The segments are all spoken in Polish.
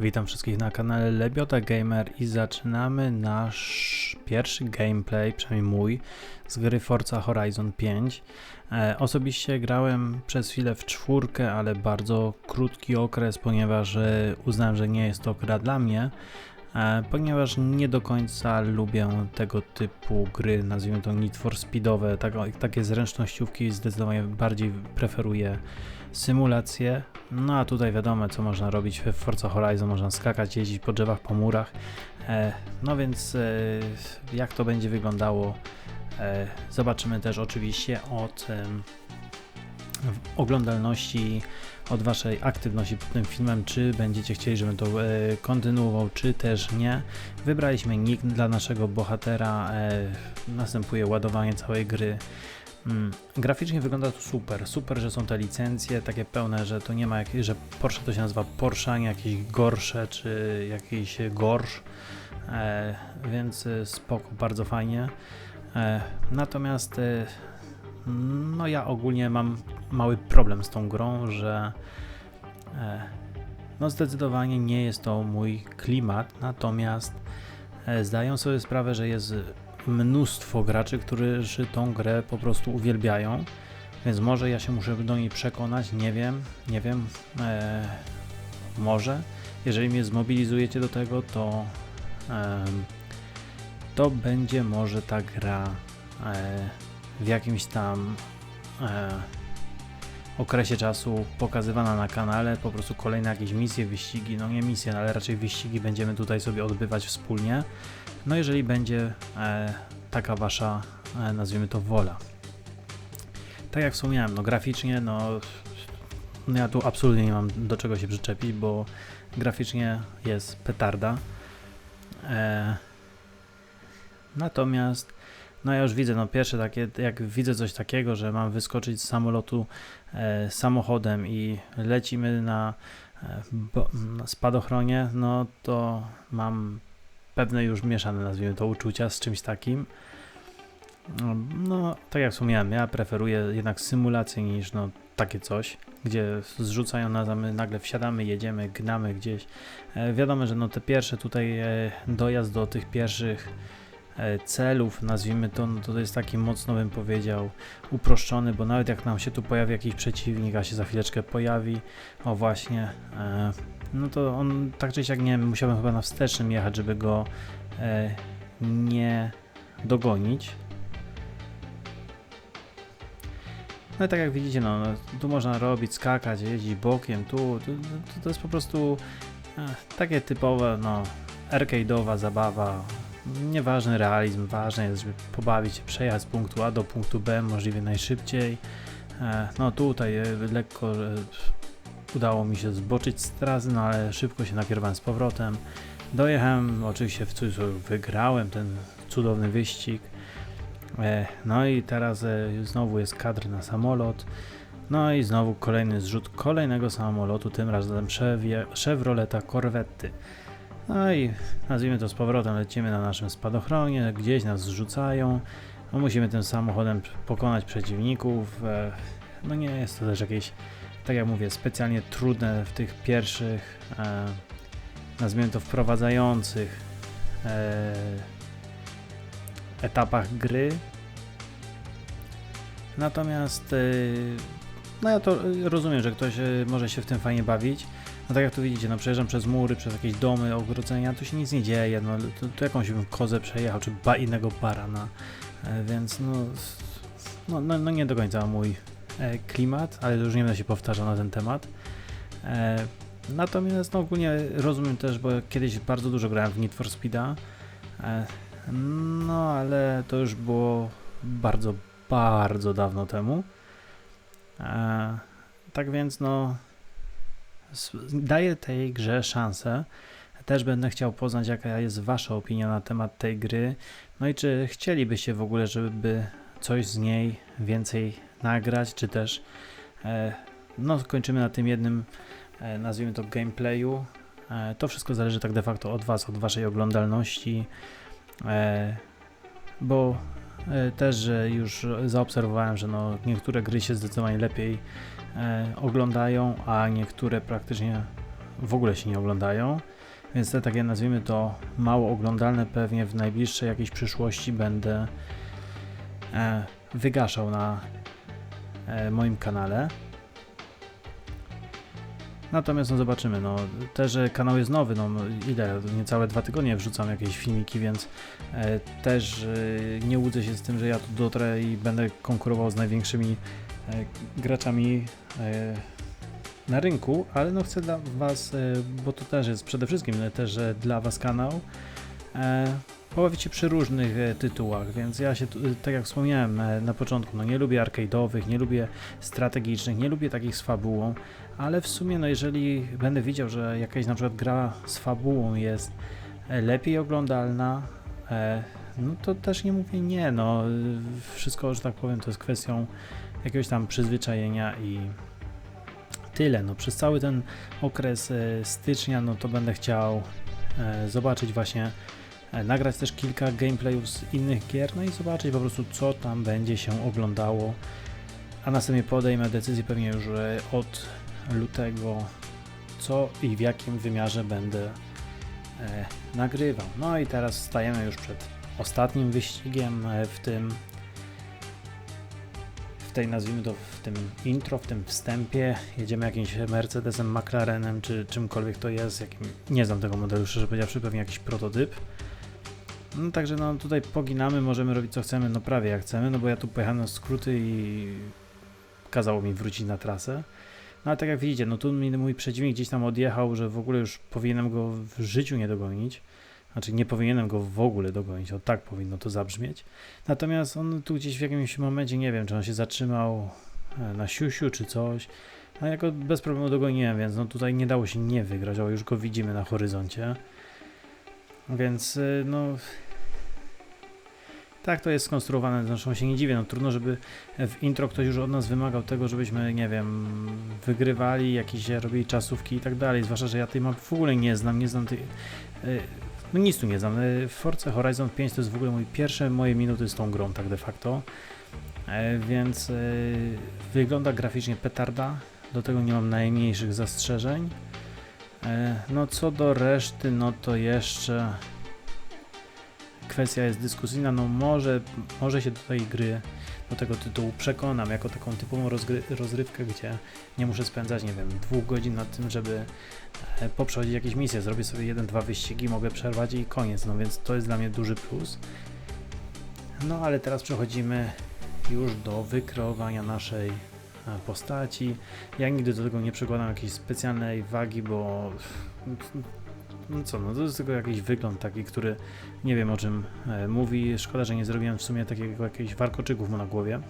Witam wszystkich na kanale Lebiota Gamer i zaczynamy nasz pierwszy gameplay, przynajmniej mój, z gry Forza Horizon 5. E, osobiście grałem przez chwilę w czwórkę, ale bardzo krótki okres, ponieważ e, uznałem, że nie jest to gra dla mnie, ponieważ nie do końca lubię tego typu gry, nazwijmy to Need for Speedowe, tak, takie zręcznościówki zdecydowanie bardziej preferuję symulacje. No a tutaj wiadomo, co można robić w Forza Horizon, można skakać, jeździć po drzewach, po murach. E, no więc e, jak to będzie wyglądało, e, zobaczymy też oczywiście od oglądalności, od Waszej aktywności pod tym filmem, czy będziecie chcieli, żebym to kontynuował, czy też nie. Wybraliśmy nick dla naszego bohatera, następuje ładowanie całej gry. Mm, graficznie wygląda to super. Super, że są te licencje takie pełne, że to nie ma jakieś, że Porsche to się nazywa Porsche, nie jakieś gorsze czy jakiś gorsz. E, więc e, spoko, bardzo fajnie. E, natomiast e, no ja ogólnie mam mały problem z tą grą, że e, no zdecydowanie nie jest to mój klimat, natomiast e, zdają sobie sprawę, że jest mnóstwo graczy, którzy tą grę po prostu uwielbiają. Więc może ja się muszę do niej przekonać, nie wiem, nie wiem. E, może. Jeżeli mnie zmobilizujecie do tego, to e, to będzie może ta gra e, w jakimś tam e, okresie czasu pokazywana na kanale, po prostu kolejne jakieś misje, wyścigi, no nie misje, ale raczej wyścigi będziemy tutaj sobie odbywać wspólnie. No jeżeli będzie e, taka wasza, e, nazwijmy to, wola. Tak jak wspomniałem, no graficznie, no, no ja tu absolutnie nie mam do czego się przyczepić, bo graficznie jest petarda. E, natomiast no ja już widzę, no pierwsze takie, jak widzę coś takiego, że mam wyskoczyć z samolotu e, samochodem i lecimy na, e, spadochronie, no to mam pewne już mieszane, nazwijmy to, uczucia z czymś takim. No, tak jak wspomniałem, ja preferuję jednak symulację niż no, takie coś, gdzie zrzucają nas, a my nagle wsiadamy, jedziemy, gnamy gdzieś. E, wiadomo, że no, te pierwsze tutaj e, dojazd do tych pierwszych celów, nazwijmy to, no, to jest taki mocno bym powiedział uproszczony, bo nawet jak nam się tu pojawi jakiś przeciwnik, a się za chwileczkę pojawi, o właśnie, e, no to on tak czy siak nie musiałbym chyba na wstecznym jechać, żeby go e, nie dogonić. No i tak jak widzicie, no, no tu można robić, skakać, jeździć bokiem, tu, tu to, to jest po prostu e, takie typowe, no, arcade'owa zabawa. Nieważny realizm, ważne jest, żeby pobawić się, przejechać z punktu A do punktu B możliwie najszybciej. E, no tutaj e, lekko e, udało mi się zboczyć z trasy, no ale szybko się nakierowałem z powrotem. Dojechałem, oczywiście w cudzysłowie wygrałem ten cudowny wyścig. No i teraz znowu jest kadr na samolot. No i znowu kolejny zrzut kolejnego samolotu, tym razem Chevroleta Corvette. No i nazwijmy to z powrotem, lecimy na naszym spadochronie, gdzieś nas zrzucają. No musimy tym samochodem pokonać przeciwników. E, no nie jest to też jakieś, tak jak mówię, specjalnie trudne w tych pierwszych, nazwijmy to wprowadzających etapach gry. Natomiast no ja to rozumiem, że ktoś może się w tym fajnie bawić. No tak jak tu widzicie, no przejeżdżam przez mury, przez jakieś domy, ogrodzenia, tu się nic nie dzieje, no to, to jakąś bym kozę przejechał, czy ba innego barana, e, więc no, no, no, no, nie do końca mój e, klimat, ale już nie będę się powtarzał na ten temat. E, natomiast no ogólnie rozumiem też, bo kiedyś bardzo dużo grałem w Need for Speeda, no, ale to już było bardzo, bardzo dawno temu. E, tak więc, no, daję tej grze szansę. Też będę chciał poznać, jaka jest Wasza opinia na temat tej gry. No i czy chcielibyście w ogóle, żeby coś z niej więcej nagrać, czy też e, no, kończymy na tym jednym, e, nazwijmy to gameplayu. E, to wszystko zależy tak de facto od Was, od Waszej oglądalności. Bo też już zaobserwowałem, że no niektóre gry się zdecydowanie lepiej e, oglądają, a niektóre praktycznie w ogóle się nie oglądają. Więc te takie nazwijmy to mało oglądalne pewnie w najbliższej jakiejś przyszłości będę e, wygaszał na e, moim kanale. Natomiast no zobaczymy, no też, że kanał jest nowy, no ile, niecałe dwa tygodnie wrzucam jakieś filmiki, więc e, też e, nie łudzę się z tym, że ja tu dotrę i będę konkurował z największymi e, graczami e, na rynku, ale no chcę dla Was, e, bo to też jest przede wszystkim e, też e, dla Was kanał, e, pobawić się przy różnych e, tytułach, więc ja się, e, tak jak wspomniałem e, na początku, no nie lubię arcade'owych, nie lubię strategicznych, nie lubię takich z fabułą, ale w sumie, no jeżeli będę widział, że jakaś na przykład gra z fabułą jest lepiej oglądalna, no to też nie mówię nie, no wszystko, że tak powiem, to jest kwestią jakiegoś tam przyzwyczajenia i tyle, no przez cały ten okres stycznia, no to będę chciał zobaczyć właśnie, nagrać też kilka gameplayów z innych gier, no i zobaczyć po prostu co tam będzie się oglądało, a następnie podejmę decyzję pewnie już e, od lutego, co i w jakim wymiarze będę e, nagrywał. No i teraz stajemy już przed ostatnim wyścigiem e, w tym w tej nazwijmy to w tym intro, w tym wstępie jedziemy jakimś Mercedesem, McLarenem czy czymkolwiek to jest, jakim, nie znam tego modelu szczerze powiedziawszy, pewnie jakiś prototyp. No także no tutaj poginamy, możemy robić co chcemy, no prawie jak chcemy, no bo ja tu pojechałem na skróty i kazało mi wrócić na trasę. No ale tak jak widzicie, no tu mój przeciwnik gdzieś tam odjechał, że w ogóle już powinienem go w życiu nie dogonić. Znaczy nie powinienem go w ogóle dogonić, o tak powinno to zabrzmieć. Natomiast on tu gdzieś w jakimś momencie, nie wiem, czy on się zatrzymał e, na siusiu czy coś. No ja go bez problemu dogoniłem, więc no tutaj nie dało się nie wygrać, o już go widzimy na horyzoncie. Więc y, no... Tak to jest skonstruowane, zresztą się nie dziwię, no trudno, żeby w intro ktoś już od nas wymagał tego, żebyśmy, nie wiem, wygrywali, jakieś robili czasówki i tak dalej, zwłaszcza, że ja tej mapy w ogóle nie znam, nie znam tej... y, No nic tu nie znam. Y, Forza Horizon 5 to jest w ogóle mój pierwsze moje minuty z tą grą, tak de facto. E, Więc wygląda graficznie petarda, do tego nie mam najmniejszych zastrzeżeń. E, No co do reszty, no to jeszcze kwestia jest dyskusyjna, no może, może się do tej gry, do tego tytułu przekonam, jako taką typową rozrywkę, gdzie nie muszę spędzać, nie wiem, dwóch godzin nad tym, żeby e, poprzechodzić jakieś misje, zrobię sobie jeden, dwa wyścigi, mogę przerwać i koniec, no więc to jest dla mnie duży plus. No ale teraz przechodzimy już do wykreowania naszej e, postaci. Ja nigdy do tego nie przykładam jakiejś specjalnej wagi, bo no co, no to jest tylko jakiś wygląd taki, który nie wiem o czym e, mówi. Szkoda, że nie zrobiłem w sumie takiego jakichś warkoczyków mu na głowie.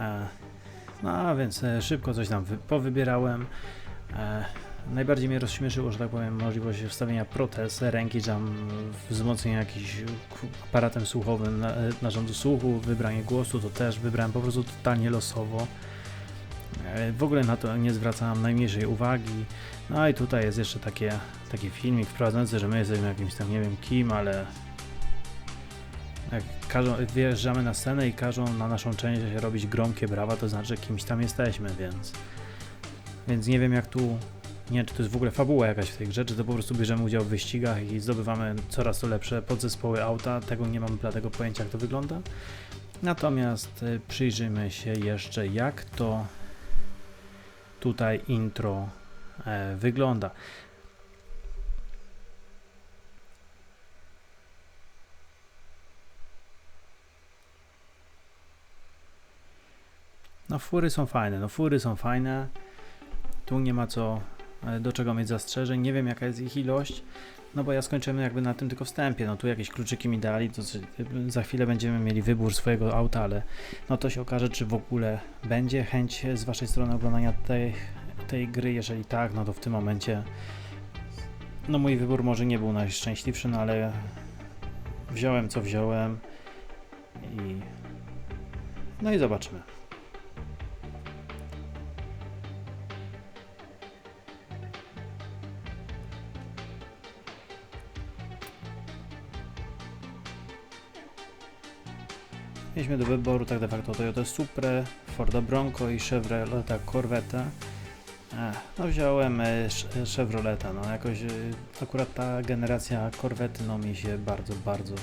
E, no a więc e, szybko coś tam wy, powybierałem. E, najbardziej mnie rozśmieszyło, że tak powiem, możliwość wstawienia protez ręki, tam wzmocnienia jakimś aparatem słuchowym na, narządu słuchu, wybranie głosu, to też wybrałem po prostu totalnie losowo. E, W ogóle na to nie zwracałem najmniejszej uwagi. No i tutaj jest jeszcze takie, taki filmik wprowadzający, że my jesteśmy jakimś tam nie wiem kim, ale jak każą, wjeżdżamy na scenę i każą na naszą część robić gromkie brawa, to znaczy, że kimś tam jesteśmy, więc więc nie wiem jak tu, nie wiem czy to jest w ogóle fabuła jakaś w tej grze, czy to po prostu bierzemy udział w wyścigach i zdobywamy coraz to lepsze podzespoły auta, tego nie mam bladego pojęcia jak to wygląda. Natomiast y, przyjrzyjmy się jeszcze jak to tutaj intro e, wygląda. No fury są fajne, no fury są fajne. Tu nie ma co e, do czego mieć zastrzeżeń. Nie wiem jaka jest ich ilość. No bo ja skończymy jakby na tym tylko wstępie. No tu jakieś kluczyki mi dali, to za chwilę będziemy mieli wybór swojego auta, ale no to się okaże, czy w ogóle będzie chęć z waszej strony oglądania tej, tej gry. Jeżeli tak, no to w tym momencie no mój wybór może nie był najszczęśliwszy, no ale wziąłem co wziąłem i no i zobaczymy. Mieliśmy do wyboru tak de facto Toyota Supra, Forda Bronco i Chevroleta Corvette. E, no wziąłem e, Ch- Chevroleta, no jakoś e, akurat ta generacja Corvette no mi się bardzo, bardzo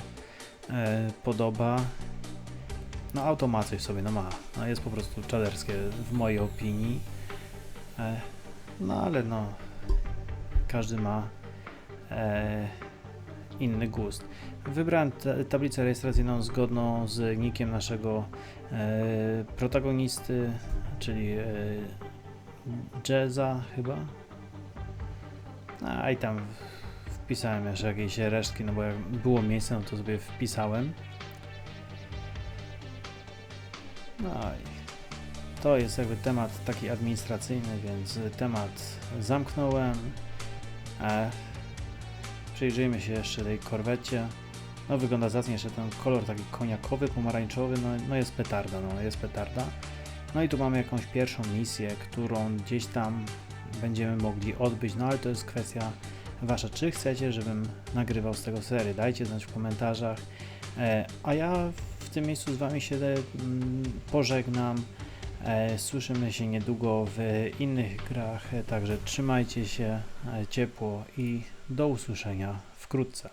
e, podoba. No auto ma coś w sobie, no ma, no jest po prostu czaderskie w mojej opinii. E, no ale no, każdy ma e, inny gust. Wybrałem ta- tablicę rejestracyjną zgodną z nickiem naszego e, protagonisty, czyli e, Jazza chyba. A i tam wpisałem jeszcze jakieś resztki, no bo jak było miejsce, no to sobie wpisałem. No i to jest jakby temat taki administracyjny, więc temat zamknąłem. E, przyjrzyjmy się jeszcze tej korwecie. No wygląda zacnie jeszcze ten kolor taki koniakowy, pomarańczowy, no, no jest petarda, no jest petarda. No i tu mamy jakąś pierwszą misję, którą gdzieś tam będziemy mogli odbyć, no ale to jest kwestia wasza. Czy chcecie, żebym nagrywał z tego serię? Dajcie znać w komentarzach. E, a ja w tym miejscu z wami się mm, pożegnam. E, słyszymy się niedługo w innych grach, e, także trzymajcie się e, ciepło i do usłyszenia wkrótce.